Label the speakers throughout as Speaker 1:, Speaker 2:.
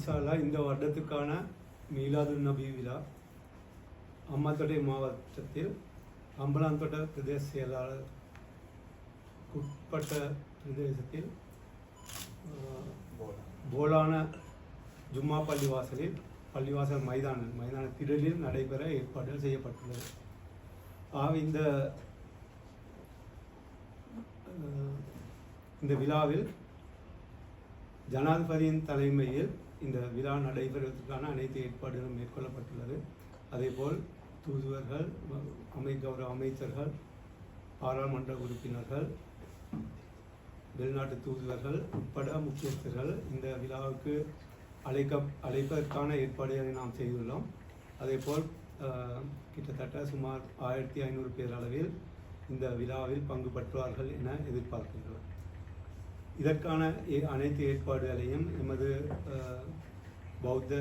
Speaker 1: இன்ஷால்லா இந்த வருடத்துக்கான மீலாது நபி விழா அம்மாத்தொடை மாவட்டத்தில் அம்பலாந்தோட்ட பிரதேச செயலாளர் உட்பட்ட பிரதேசத்தில் போலான ஜும்மா பள்ளிவாசலில் பள்ளிவாசல் மைதான மைதான திடலில் நடைபெற ஏற்பாடுகள் செய்யப்பட்டுள்ளது. ஆக இந்த இந்த விழாவில் ஜனாதிபதியின் தலைமையில் இந்த விழா நடைபெறுவதற்கான அனைத்து ஏற்பாடுகளும் மேற்கொள்ளப்பட்டுள்ளது. அதேபோல் தூதுவர்கள் அமை கௌரவ அமைச்சர்கள் பாராளுமன்ற உறுப்பினர்கள் வெளிநாட்டு தூதுவர்கள் உட்பட முக்கியஸ்தர்கள் இந்த விழாவுக்கு அழைக்க அழைப்பதற்கான ஏற்பாடுகளை நாம் செய்துள்ளோம். அதேபோல் கிட்டத்தட்ட சுமார் ஆயிரத்தி ஐநூறு பேர் அளவில் இந்த விழாவில் பங்கு பற்றுவார்கள் என எதிர்பார்க்கின்றோம். இதற்கான ஏ- அனைத்து ஏற்பாடுகளையும் எமது பௌத்த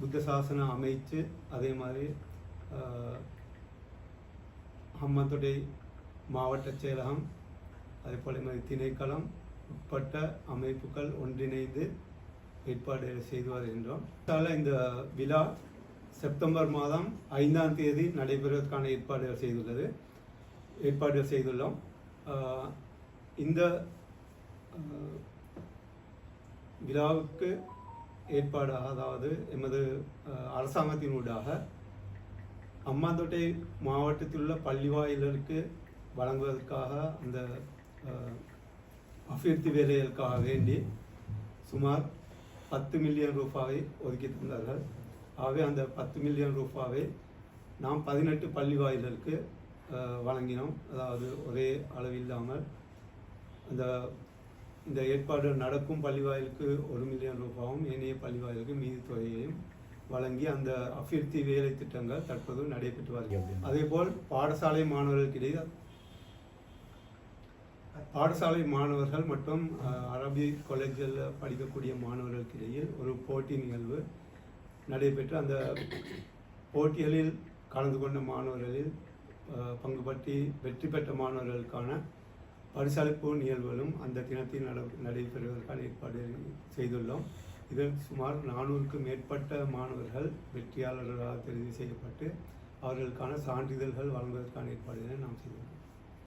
Speaker 1: புத்த சாசனம் அமைச்சு அதே மாதிரி அம்மத்துடை ஹம்மத்துடை மாவட்ட செயலகம் அதேபோல் எமது திணைக்களம் உட்பட்ட அமைப்புகள் ஒன்றிணைந்து ஏற்பாடுகள் செய்து வருகின்றோம். இந்த விழா செப்டம்பர் மாதம் ஐந்தாம் தேதி நடைபெறுவதற்கான ஏற்பாடுகள் செய்துள்ளது. ஏற்பாடுகள் செய்துள்ளோம். இந்த விழாவுக்கு ஏற்பாடு அதாவது எமது அரசாங்கத்தினூடாக அம்மாந்தோட்டை மாவட்டத்தில் உள்ள பள்ளிவாயிலருக்கு வழங்குவதற்காக அந்த அபிவிருத்தி வேலைகளுக்காக வேண்டி சுமார் பத்து மில்லியன் ரூபாவை ஒதுக்கி தந்தார்கள். ஆகவே அந்த பத்து மில்லியன் ரூபாவை நாம் பதினெட்டு பள்ளிவாயிலருக்கு வழங்கினோம். அதாவது ஒரே அளவில்லாமல் அந்த இந்த ஏற்பாடு நடக்கும் பள்ளிவாயிலுக்கு ஒரு மில்லியன் ரூபாயும் ஏனைய பள்ளிவாயிலுக்கு மீதி தொகையையும் வழங்கி அந்த அபிவிருத்தி வேலை திட்டங்கள் தற்போது நடைபெற்று வருகிறது அதேபோல் பாடசாலை மாணவர்களுக்கிடையே பாடசாலை மாணவர்கள் மற்றும் அரபி காலேஜில் படிக்கக்கூடிய மாணவர்களுக்கிடையில் ஒரு போட்டி நிகழ்வு நடைபெற்று அந்த போட்டிகளில் கலந்து கொண்ட மாணவர்களில் பங்கு பற்றி வெற்றி பெற்ற மாணவர்களுக்கான பரிசளிப்பு நிகழ்வுகளும் அந்த தினத்தில் நட நடைபெறுவதற்கான ஏற்பாடு செய்துள்ளோம். இதில் சுமார் நானூறுக்கும் மேற்பட்ட மாணவர்கள் வெற்றியாளர்களாக தெரிவு செய்யப்பட்டு அவர்களுக்கான சான்றிதழ்கள் வழங்குவதற்கான ஏற்பாடுகளை நாம் செய்துள்ளோம்.